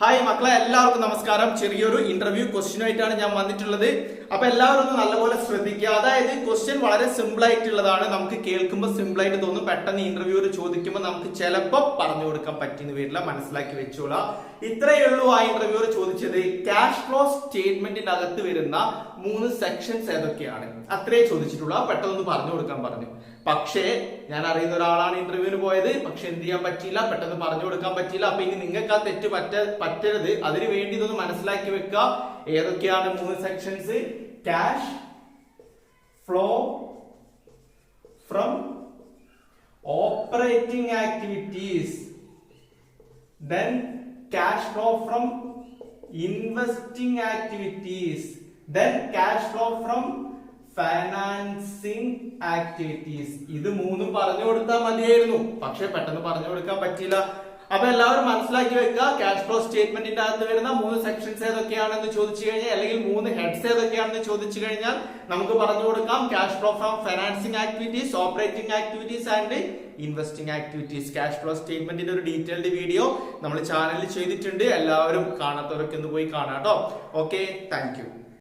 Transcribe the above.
Hi മക്കളെ എല്ലാവർക്കും നമസ്കാരം. ചെറിയൊരു ഇന്റർവ്യൂ ക്വസ്റ്റ്യൻ ആയിട്ടാണ് ഞാൻ വന്നിട്ടുള്ളത്. അപ്പൊ എല്ലാവരും ഒന്ന് നല്ലപോലെ ശ്രദ്ധിക്കുക. അതായത് ക്വസ്റ്റ്യൻ വളരെ സിമ്പിൾ ആയിട്ടുള്ളതാണ്. നമുക്ക് കേൾക്കുമ്പോൾ സിമ്പിൾ ആയിട്ട് തോന്നും. പെട്ടെന്ന് ഇന്റർവ്യൂ ചോദിക്കുമ്പോൾ നമുക്ക് ചിലപ്പോൾ പറഞ്ഞു കൊടുക്കാൻ പറ്റിയെന്ന് വരില്ല. മനസ്സിലാക്കി വെച്ചോളാം. ഇത്രയേ ഉള്ളൂ ആ ഇന്റർവ്യൂ ചോദിച്ചത്. ക്യാഷ് ഫ്ലോ സ്റ്റേറ്റ്മെന്റിന്റെ അകത്ത് വരുന്ന മൂന്ന് സെക്ഷൻസ് ഏതൊക്കെയാണ്? അത്രേ ചോദിച്ചിട്ടുള്ളൂ. പെട്ടെന്ന് പറഞ്ഞു കൊടുക്കാൻ പറഞ്ഞു. പക്ഷേ ഞാൻ അറിയുന്ന ഒരാളാണ് ഇന്റർവ്യൂവിന് പോയത്. പക്ഷെ എന്ത് ചെയ്യാൻ പറ്റിയില്ല? പെട്ടെന്ന് പറഞ്ഞു കൊടുക്കാൻ പറ്റിയില്ല. അപ്പൊ ഇനി നിങ്ങൾക്ക് ആ തെറ്റ് പറ്റ പറ്റരുത്. അതിന് വേണ്ടി ഇതൊന്ന് മനസ്സിലാക്കി വെക്കുക. ഏതൊക്കെയാണ് മൂന്ന് sections cash flow from operating activities then cash flow from investing activities then cash flow from financing activities ഇത് മൂന്നും പറഞ്ഞു കൊടുത്താൽ മതിയായിരുന്നു. പക്ഷെ പെട്ടെന്ന് പറഞ്ഞു കൊടുക്കാൻ പറ്റിയില്ല. അപ്പൊ എല്ലാവരും മനസ്സിലാക്കി വെക്കുക. ക്യാഷ് ഫ്ലോ സ്റ്റേറ്റ്മെന്റിന്റെ അകത്ത് വരുന്ന മൂന്ന് സെക്ഷൻസ് ഏതൊക്കെയാണെന്ന് ചോദിച്ചു കഴിഞ്ഞാൽ അല്ലെങ്കിൽ മൂന്ന് ഹെഡ്സ് ഏതൊക്കെയാണെന്ന് ചോദിച്ചു കഴിഞ്ഞാൽ നമുക്ക് പറഞ്ഞു കൊടുക്കാം. Cash flow from financing activities operating activities and investing activities cash flow സ്റ്റേറ്റ്മെന്റിന്റെ ഒരു ഡീറ്റെയിൽഡ് വീഡിയോ നമ്മൾ ചാനലിൽ ചെയ്തിട്ടുണ്ട്. എല്ലാവരും കാണാത്തവരൊക്കെ ഒന്ന് പോയി കാണാം കേട്ടോ. Okay thank